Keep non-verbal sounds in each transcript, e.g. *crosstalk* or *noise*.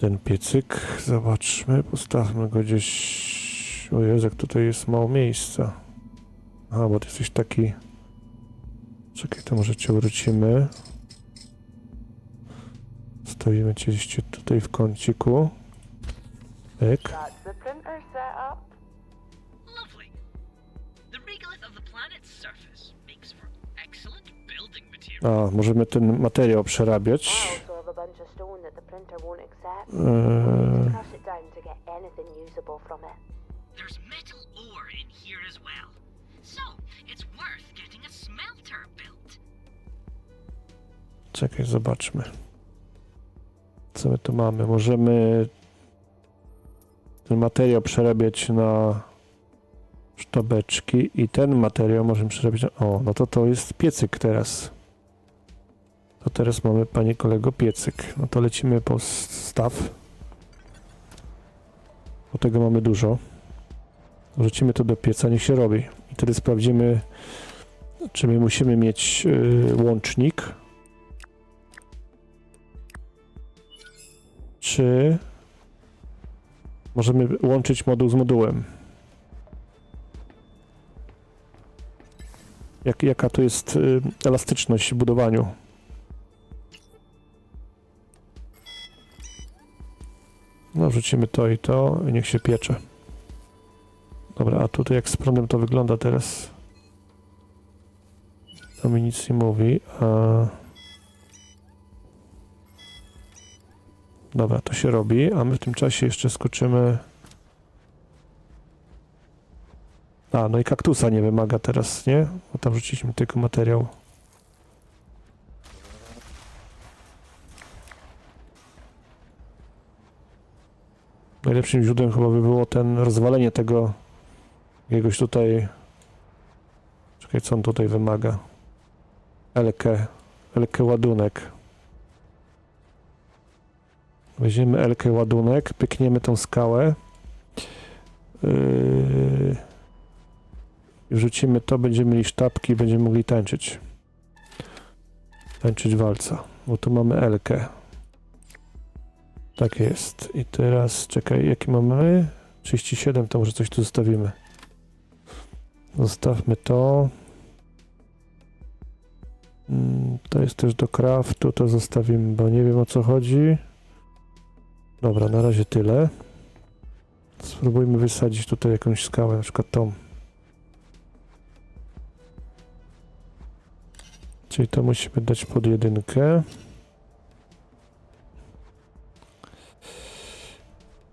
Ten piecyk, zobaczmy, postawmy go gdzieś... O Jezu, jak tutaj jest mało miejsca. A, bo ty jesteś taki... Czekaj, to może cię wrócimy. Stawimy cię gdzieś tutaj w kąciku. Pyk. A, możemy ten materiał przerabiać. Crush it down to get anything usable from it. There's metal ore in here as well. So, it's worth getting a smelter built. czekaj, zobaczmy. Co my tu mamy? Możemy ten materiał przerabiać na sztabeczki i ten materiał możemy przerabiać na... O, no to to jest piecyk teraz. To teraz mamy, panie kolego, piecyk. No to lecimy po staw. Bo tego mamy dużo. Wrzucimy to do pieca, niech się robi. I wtedy sprawdzimy, czy my musimy mieć yy, łącznik. Czy możemy łączyć moduł z modułem? Jak, jaka tu jest y, elastyczność w budowaniu? No, wrzucimy to i to i niech się piecze. Dobra, a tutaj jak z prądem to wygląda teraz? To mi nic nie mówi, a... Dobra, to się robi, a my w tym czasie jeszcze skoczymy... A, no i kaktusa nie wymaga teraz, nie? Bo tam rzuciliśmy tylko materiał. Najlepszym źródłem chyba by było ten rozwalenie tego jakiegoś tutaj... Czekaj, co on tutaj wymaga? Elkę, Elkę ładunek. Weźmiemy Elkę ładunek, pykniemy tą skałę. Yy... to, będziemy mieli sztabki i będziemy mogli tańczyć. Tańczyć walca. Bo tu mamy Elkę. Tak jest. I teraz, czekaj, jaki mamy? 37, to może coś tu zostawimy. Zostawmy to. Mm, To jest też do craftu, to zostawimy, bo nie wiem o co chodzi. Dobra, na razie tyle. Spróbujmy wysadzić tutaj jakąś skałę, na przykład tą. Czyli to musimy dać pod jedynkę.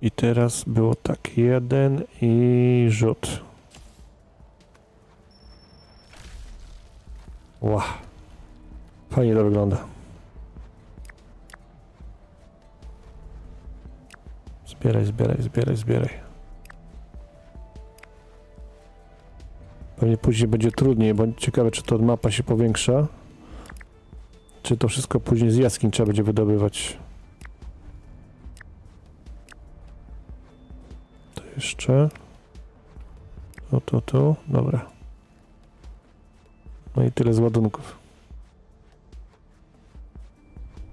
I teraz było tak, jeden i rzut. Ła. Fajnie to wygląda. Zbieraj, zbieraj, zbieraj, zbieraj. Pewnie później będzie trudniej, bo ciekawe, czy to mapa się powiększa. Czy to wszystko później z jaskiń trzeba będzie wydobywać. Jeszcze. To, to, to. Dobra. No i tyle z ładunków.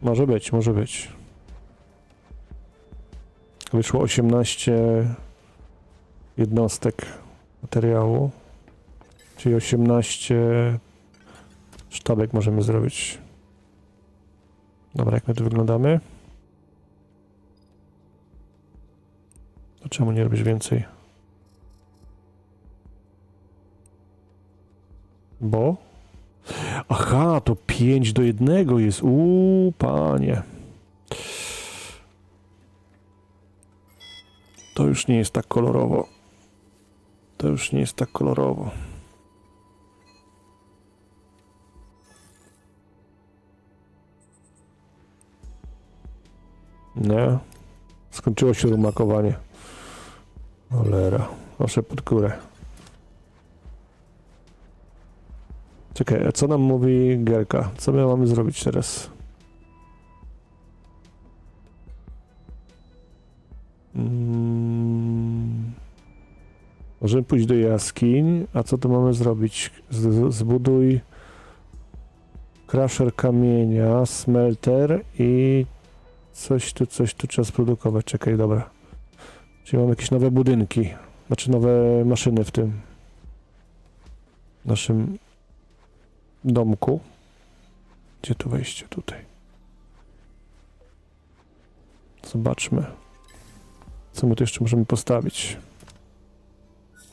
Może być, może być. Wyszło 18 jednostek materiału. Czyli 18 sztabek możemy zrobić. Dobra, jak my tu wyglądamy? Czemu nie robisz więcej? Bo? Aha, to 5 do 1 jest. Uuu, panie. To już nie jest tak kolorowo. To już nie jest tak kolorowo. Nie. Skończyło się rumakowanie. Cholera. Proszę pod górę. Czekaj, a co nam mówi Gerka? Co my mamy zrobić teraz? Mm. Możemy pójść do jaskiń, a co tu mamy zrobić? Z, zbuduj crusher kamienia, smelter i Coś tu, coś tu trzeba sprodukować. Czekaj, dobra. Czyli mamy jakieś nowe budynki. Znaczy nowe maszyny w tym naszym domku. Gdzie tu wejście? Tutaj. Zobaczmy. Co my tu jeszcze możemy postawić?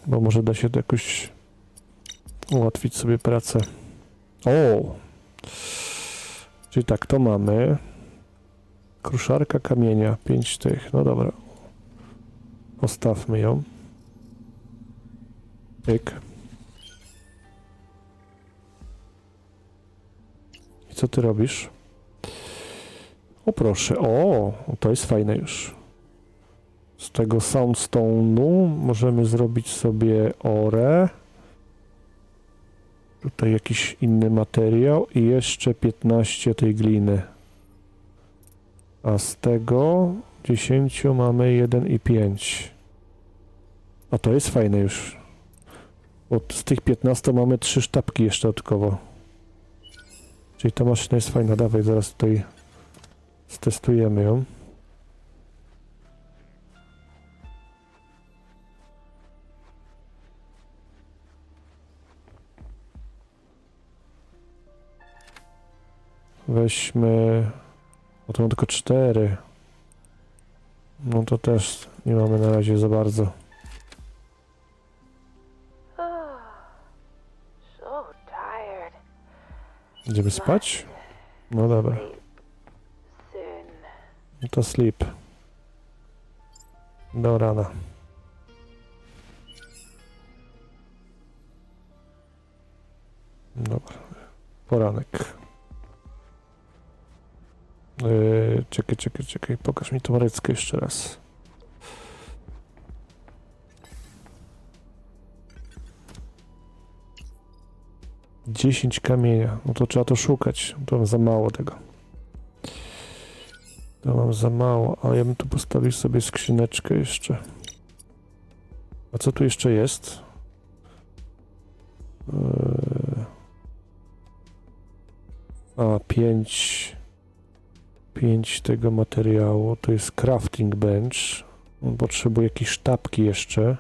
Bo może da się to jakoś ułatwić sobie pracę. O! Czyli tak, to mamy. Kruszarka kamienia, 5 tych. No dobra. Postawmy ją. Pyk. I co ty robisz? O proszę, o, to jest fajne już. Z tego soundstone'u możemy zrobić sobie orę. Tutaj jakiś inny materiał i jeszcze 15 tej gliny. A z tego 10 mamy 1 i 5. A to jest fajne już. Bo z tych 15 mamy 3 sztabki jeszcze dodatkowo. Czyli ta maszyna jest fajna. Dawaj, zaraz tutaj stestujemy ją. Weźmy. O to mam tylko cztery. No to też nie mamy na razie za bardzo. Idziemy spać? No dobra. No to sleep. Do rana. Dobra. Poranek. Czekaj, czekaj, czekaj. Pokaż mi tą reckę jeszcze raz. Dziesięć kamienia. No to trzeba to szukać. To mam za mało tego. To mam za mało, ale ja bym tu postawił sobie skrzyneczkę jeszcze. A co tu jeszcze jest? Eee... A, pięć... Pięć tego materiału. To jest crafting bench. On potrzebuje jakieś sztabki jeszcze.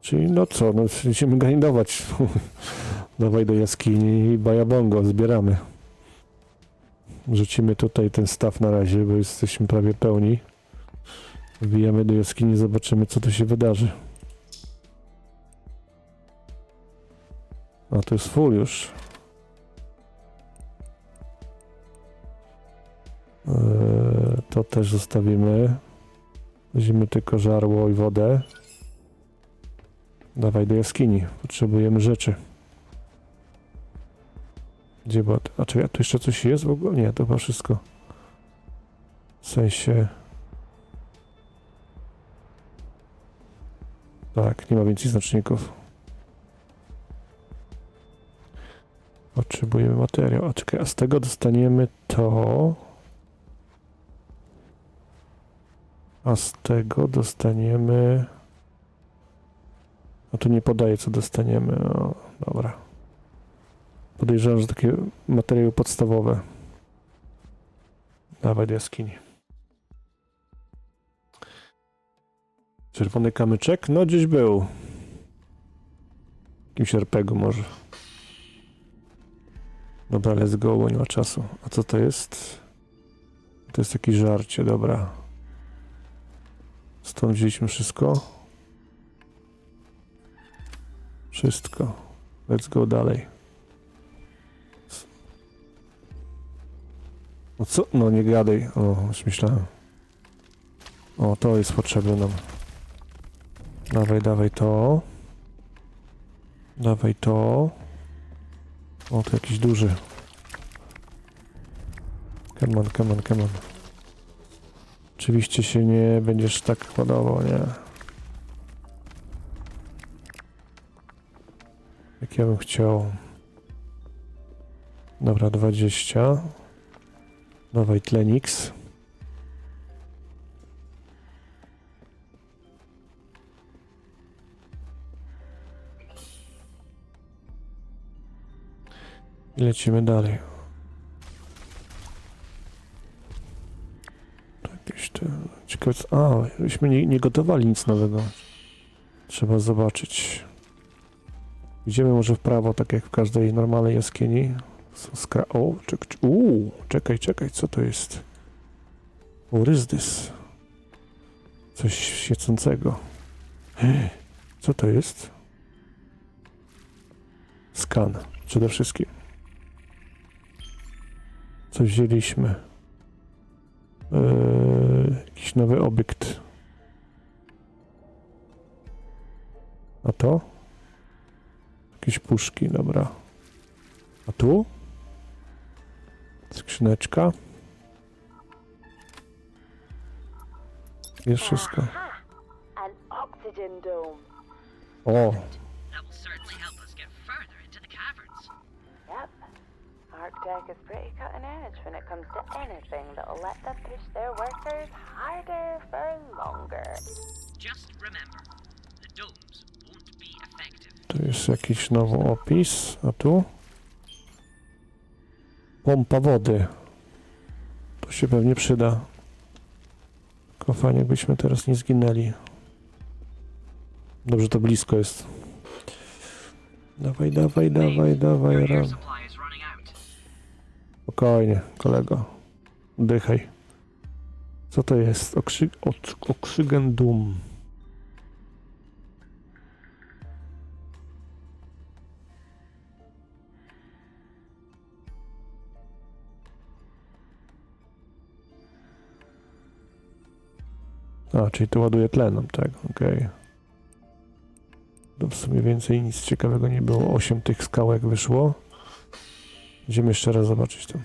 Czyli no co, no będziemy grindować. *laughs* Dawaj do jaskini i bajabongo, zbieramy. Rzucimy tutaj ten staw na razie, bo jesteśmy prawie pełni. Wbijamy do jaskini, zobaczymy co tu się wydarzy. A to jest full już. To też zostawimy. Weźmiemy tylko żarło i wodę. Dawaj do jaskini. Potrzebujemy rzeczy. Gdzie była? A czy tu jeszcze coś jest w ogóle? Nie, to chyba wszystko. W sensie. Tak, nie ma więcej znaczników. Potrzebujemy materiał. A czekaj, a z tego dostaniemy to. A z tego dostaniemy. A tu nie podaje, co dostaniemy. O, dobra. Podejrzewam, że takie materiały podstawowe. Dawaj jaskini. Czerwony kamyczek? No gdzieś był. Jakimś RPG może. Dobra, let's go, bo nie ma czasu. A co to jest? To jest jakieś żarcie, dobra. Stąd wzięliśmy wszystko. Wszystko. Let's go dalej. No co? No nie gadaj. O, już myślałem. O, to jest potrzebne nam. Dawaj, dawaj to. Dawaj to. O, to jakiś duży. Come on, come on, come on. Oczywiście się nie będziesz tak podobał, nie? Jak ja bym chciał. Dobra, 20. Dawaj Tlenix. Lecimy dalej. Secrets. A, myśmy nie, nie gotowali nic nowego. Trzeba zobaczyć. Idziemy może w prawo, tak jak w każdej normalnej jaskini. Skra... O, czek... Czekaj, czekaj, co to jest? This? Coś świecącego. *gasps* Co to jest? Skan, przede wszystkim. Co wzięliśmy? Eee, jakiś nowy obiekt. A to? Jakieś puszki, dobra. A tu? Skrzyneczka. Jest wszystko. O, ArcTech is pretty cutting edge when it comes to anything that'll let them push their workers harder for longer. Just remember, the domes won't be effective. tu jest jakiś nowy opis. A tu? Pompa wody. To się pewnie przyda. Tylko fajnie, jakbyśmy teraz nie zginęli. Dobrze, to blisko jest. Dawaj, dawaj, dawaj, dawaj, Your Spokojnie, kolego. Dychaj. Co to jest? Okrzy... Od... Oksygen dum. A, czyli tu ładuje tlenem, tak, okej. To w sumie więcej nic ciekawego nie było. Osiem tych skałek wyszło. Idziemy jeszcze raz zobaczyć to.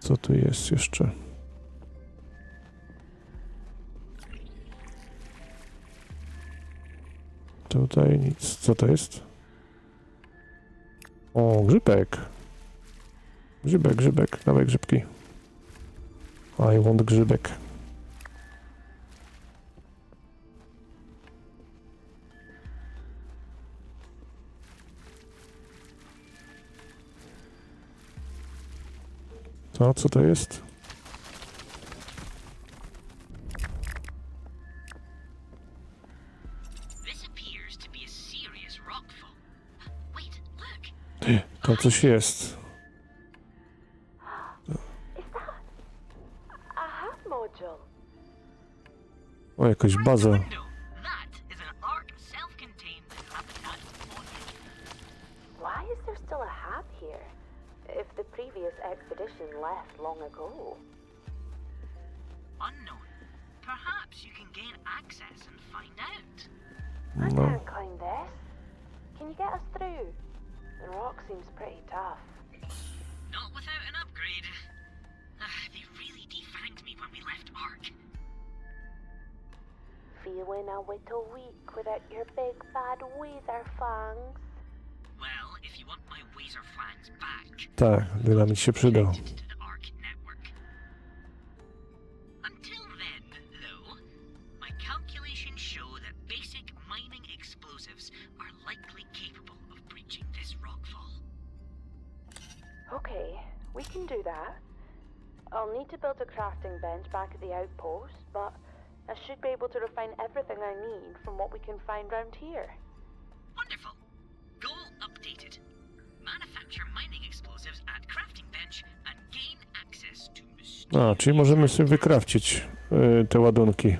Co tu jest jeszcze? Tutaj nic. Co to jest? O, grzybek. Grzybek, grzybek. Dawaj grzybki. I want grzybek. To, co to jest? To coś jest. O, jakaś baza. Of breaching this rockfall. Okay, we can do that. I'll need to build a crafting bench back at the outpost, but I should be able to refine everything I need from what we can find round here. A, czyli możemy sobie wykrawcić y, te ładunki.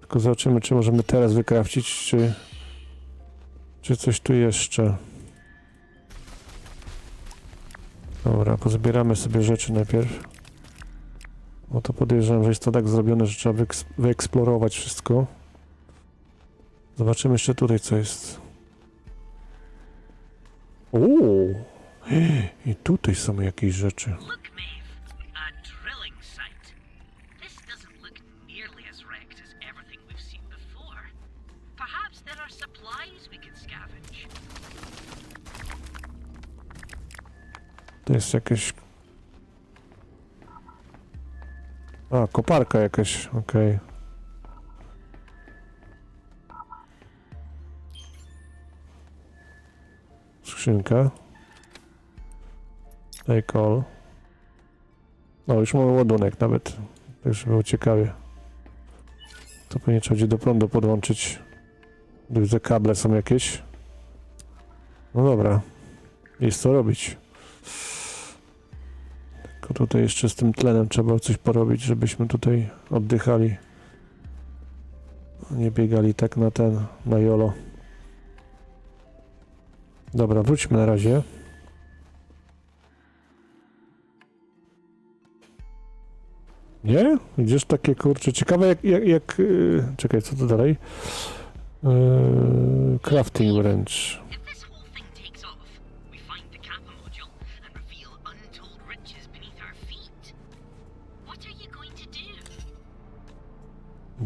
Tylko zobaczymy, czy możemy teraz wykrawcić, czy, czy coś tu jeszcze. Dobra, pozbieramy sobie rzeczy najpierw. Bo to podejrzewam, że jest to tak zrobione, że trzeba wyeks- wyeksplorować wszystko. Zobaczymy jeszcze tutaj, co jest. Uuu! *gasps* I tutaj są jakieś rzeczy. To jest jakieś. A, koparka jakaś, okej. Skrzynka. Take all. No, już mamy ładunek nawet. Także było ciekawie. To pewnie trzeba będzie do prądu podłączyć. Widzę kable są jakieś. No dobra. Jest co robić. Tylko tutaj jeszcze z tym tlenem trzeba coś porobić, żebyśmy tutaj oddychali. Nie biegali tak na ten, na jolo. Dobra, wróćmy na razie. Nie? Gdzież takie kurcze. Ciekawe jak. jak, jak yy, czekaj, co to dalej? Yy, crafting wręcz.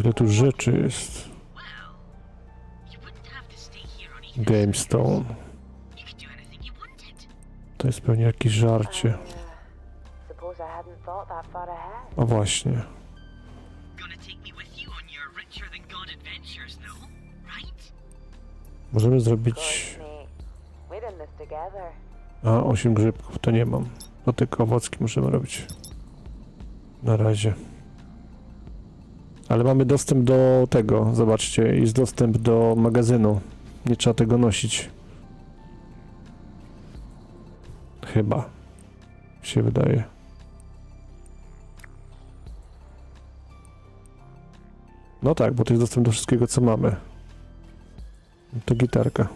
Ile tu rzeczy jest? Gamestone. To jest pewnie jakieś żarcie. O właśnie. Możemy zrobić. A, 8 grzybków to nie mam. To tylko owocki musimy robić. Na razie. Ale mamy dostęp do tego, zobaczcie, jest dostęp do magazynu. Nie trzeba tego nosić. Chyba. Się wydaje. No tak, bo to jest dostęp do wszystkiego, co mamy. To gitarka.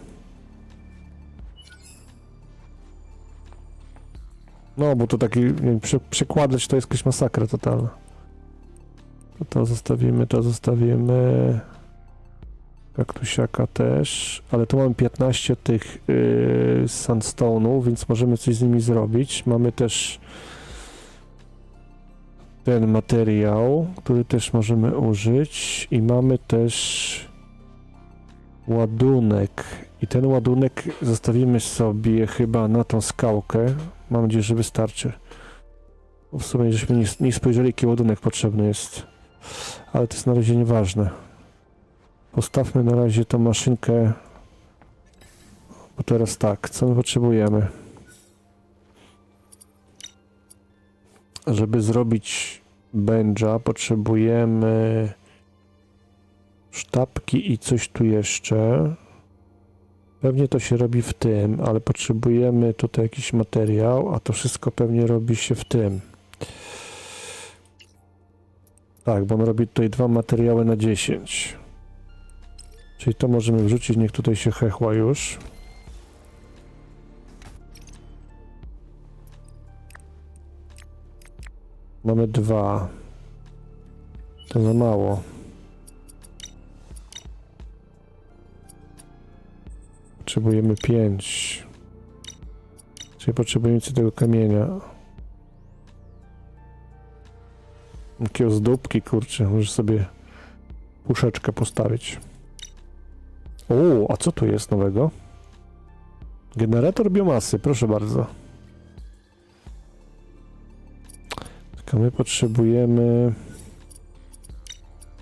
No, bo to taki, nie wiem, przekładać to jest jakaś masakra totalna. To, to zostawimy, to zostawimy. Kaktusiaka też, ale tu mamy 15 tych yy, sandstone'ów, więc możemy coś z nimi zrobić. Mamy też ten materiał, który też możemy użyć i mamy też ładunek i ten ładunek zostawimy sobie chyba na tą skałkę. Mam nadzieję, że wystarczy. Bo w sumie żeśmy nie, nie spojrzeli, jaki ładunek potrzebny jest. Ale to jest na razie nieważne. Postawmy na razie tą maszynkę. Bo teraz tak, co my potrzebujemy? Żeby zrobić benja, potrzebujemy sztabki i coś tu jeszcze. Pewnie to się robi w tym, ale potrzebujemy tutaj jakiś materiał, a to wszystko pewnie robi się w tym. Tak, bo on robi tutaj dwa materiały na 10. Czyli to możemy wrzucić, niech tutaj się hechła już. Mamy dwa. To za mało. Potrzebujemy 5. Czyli potrzebujemy tego kamienia. Jakie ozdóbki, kurczę. Możesz sobie puszeczkę postawić. O, a co tu jest nowego? Generator biomasy, proszę bardzo. Tylko my potrzebujemy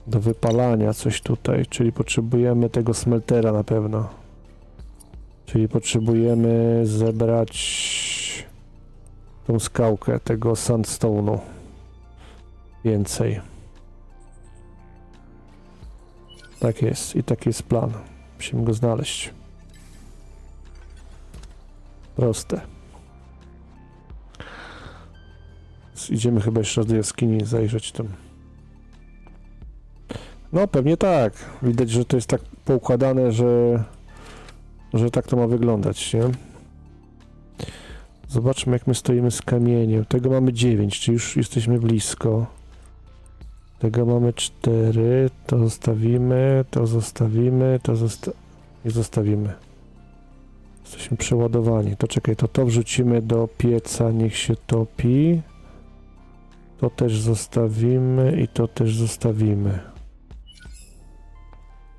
do wypalania coś tutaj, czyli potrzebujemy tego smeltera na pewno. Czyli potrzebujemy zebrać tą skałkę tego sandstone'u. Więcej. Tak jest i taki jest plan. Musimy go znaleźć. Proste. Idziemy chyba jeszcze raz do jaskini zajrzeć tam. No pewnie tak. Widać, że to jest tak poukładane, że że tak to ma wyglądać, nie? Zobaczmy, jak my stoimy z kamieniem. Tego mamy 9, czyli już jesteśmy blisko. Tego mamy 4, to zostawimy, to zostawimy, to zosta nie zostawimy. Jesteśmy przeładowani. To czekaj, to to wrzucimy do pieca, niech się topi. To też zostawimy i to też zostawimy.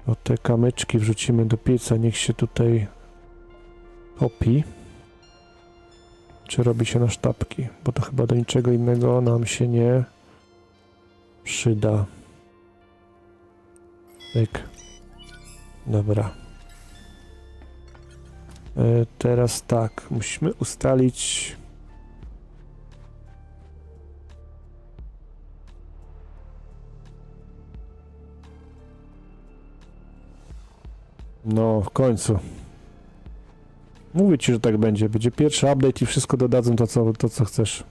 To te kamyczki wrzucimy do pieca, niech się tutaj topi. Czy robi się na sztabki? Bo to chyba do niczego innego nam się nie przyda. Pyk. Dobra. E, teraz tak, musimy ustalić... No, w końcu. Mówię ci, że tak będzie. Będzie pierwszy update i wszystko dodadzą to, co, to, co chcesz.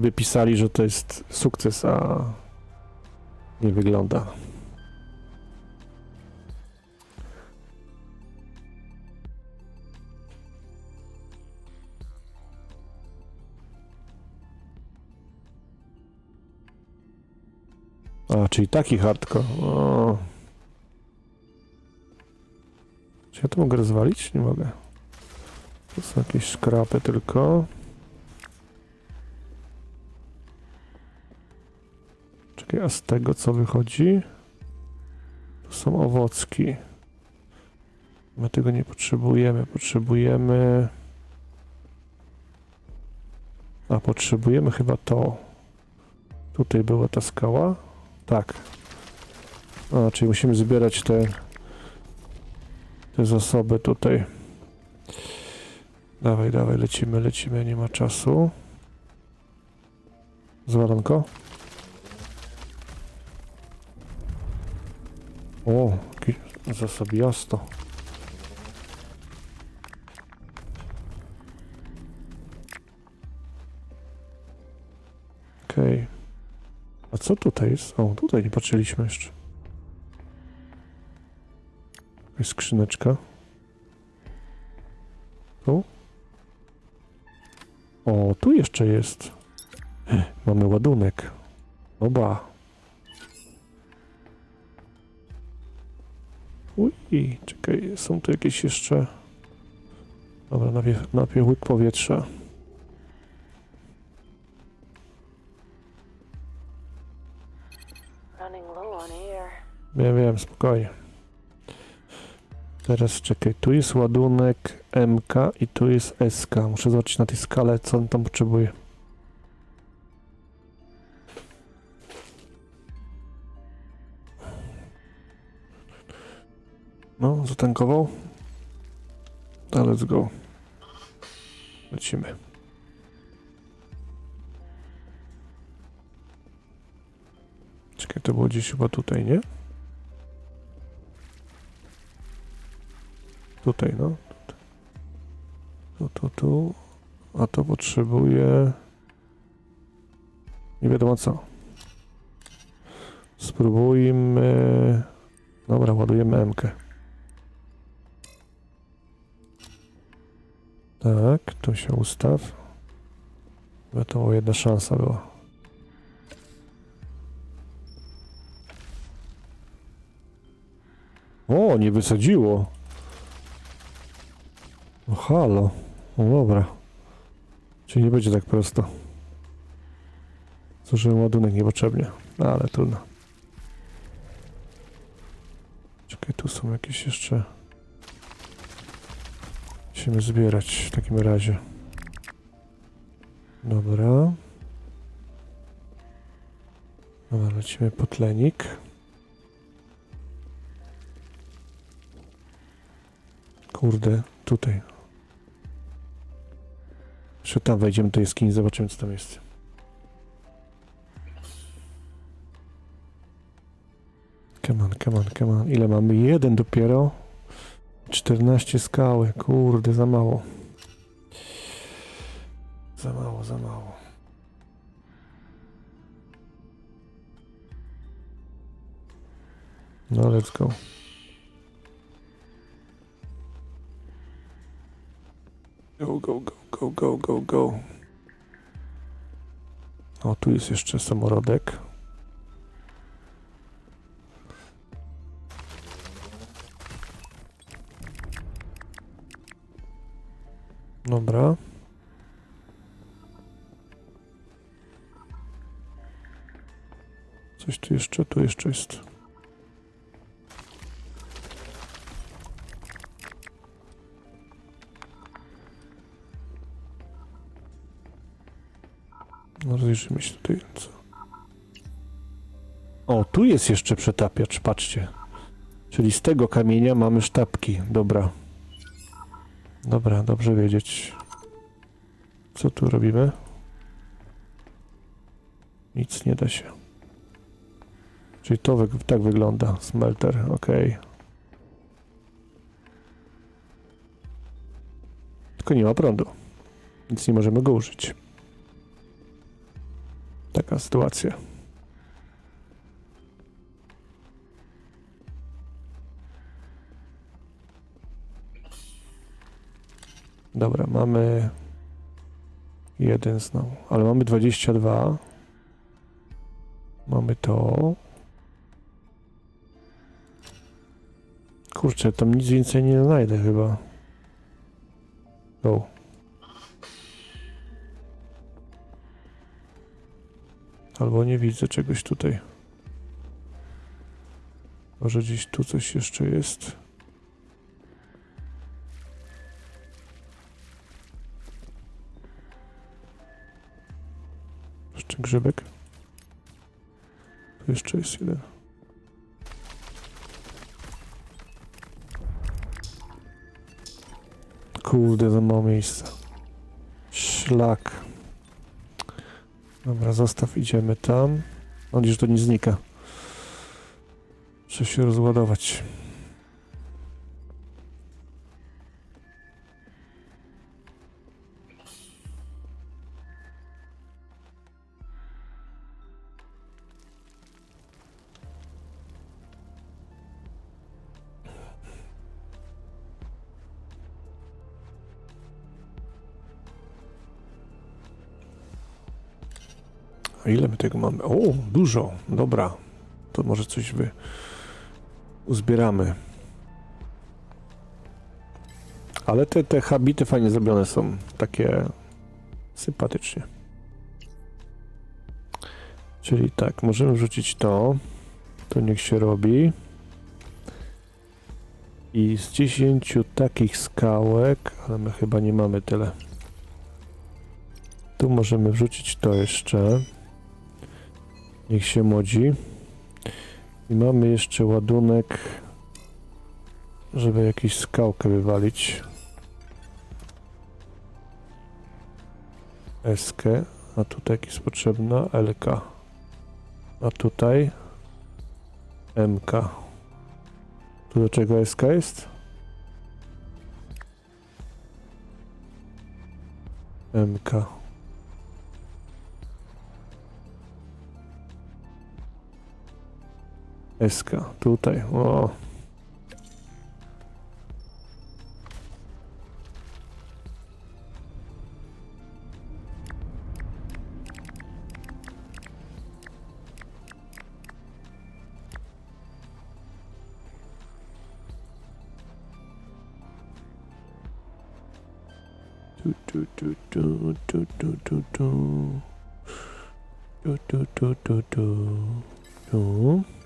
Niby pisali, że to jest sukces, a nie wygląda. A, czyli taki hardcore. O. Czy ja to mogę rozwalić? Nie mogę. To są jakieś szkrapy tylko. A z tego co wychodzi? To są owocki. My tego nie potrzebujemy. Potrzebujemy... A, potrzebujemy chyba to. Tutaj była ta skała. Tak. A, czyli musimy zbierać te, te zasoby tutaj. Dawaj, dawaj, lecimy, lecimy, nie ma czasu. Zwalanko. O, zasobiasto. Okej. A co tutaj jest? O, tutaj nie patrzyliśmy jeszcze. Jakaś skrzyneczka. Tu? O, tu jeszcze jest. Mamy ładunek. Oba. Uj, czekaj, są tu jakieś jeszcze... Dobra, najpierw, najpierw łyk powietrza. Wiem, wiem, spokojnie. Teraz czekaj, tu jest ładunek MK i tu jest SK. Muszę zobaczyć na tej skale, co on tam potrzebuje. Zatankował. A let's go. Lecimy. Czekaj, to było gdzieś chyba tutaj, nie? Tutaj, no. Tu, tu, tu. A to potrzebuje... Nie wiadomo co. Spróbujmy... Dobra, ładujemy MK. Tak, tu się ustaw. Bo to jedna szansa była. O, nie wysadziło. O, halo. No dobra. Czyli nie będzie tak prosto. Zużyłem ładunek niepotrzebnie. No, ale trudno. Czekaj, tu są jakieś jeszcze... Musimy zbierać w takim razie. Dobra. Dobra, lecimy po tlenik. Kurde, tutaj. Jeszcze tam wejdziemy do jaskini, zobaczymy co tam jest. Come on, come on, come on. Ile mamy? Jeden dopiero. 14 skały. Kurde, za mało. Za mało, za mało. No, let's go. Go, go, go, go, go, go, go. O, tu jest jeszcze samorodek. Dobra. Coś tu jeszcze, tu jeszcze jest. No rozejrzymy się tutaj. Co? O, tu jest jeszcze przetapiacz, patrzcie. Czyli z tego kamienia mamy sztabki. Dobra. Dobra, dobrze wiedzieć. Co tu robimy? Nic nie da się. Czyli to wy tak wygląda. Smelter, ok. Tylko nie ma prądu. Więc nie możemy go użyć. Taka sytuacja. Dobra, mamy jeden znowu, ale mamy 22. Mamy to. Kurczę, tam nic więcej nie znajdę chyba. Go. Albo nie widzę czegoś tutaj. Może gdzieś tu coś jeszcze jest. Grzybek. Tu jeszcze jest jeden. Kurde, za mało miejsca. Szlak. Dobra, zostaw, idziemy tam. Mam nadzieję, że to nie znika. Trzeba się rozładować. Tego mamy? O, dużo. Dobra. To może coś wy... uzbieramy. Ale te, te habity fajnie zrobione są. Takie sympatycznie. Czyli tak, możemy wrzucić to. To niech się robi. I z 10 takich skałek, ale my chyba nie mamy tyle. Tu możemy wrzucić to jeszcze. Niech się modzi. I mamy jeszcze ładunek, żeby jakąś skałkę wywalić. SK, a tutaj jest potrzebna LK. A tutaj MK. Tu do czego SK jest? MK. SK, tutaj, o. Tu, tu, tu, tu, tu, tu, tu, tu. Tu, tu, tu, tu, tu. Tu.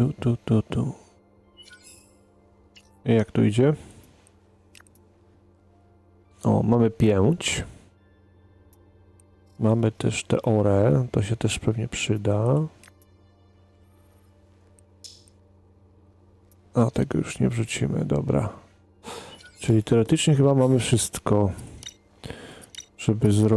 Tu, tu, tu, tu. I jak tu idzie? O, mamy pięć. Mamy też te ore, to się też pewnie przyda. A, tego już nie wrzucimy, dobra. Czyli teoretycznie chyba mamy wszystko, żeby zrobić.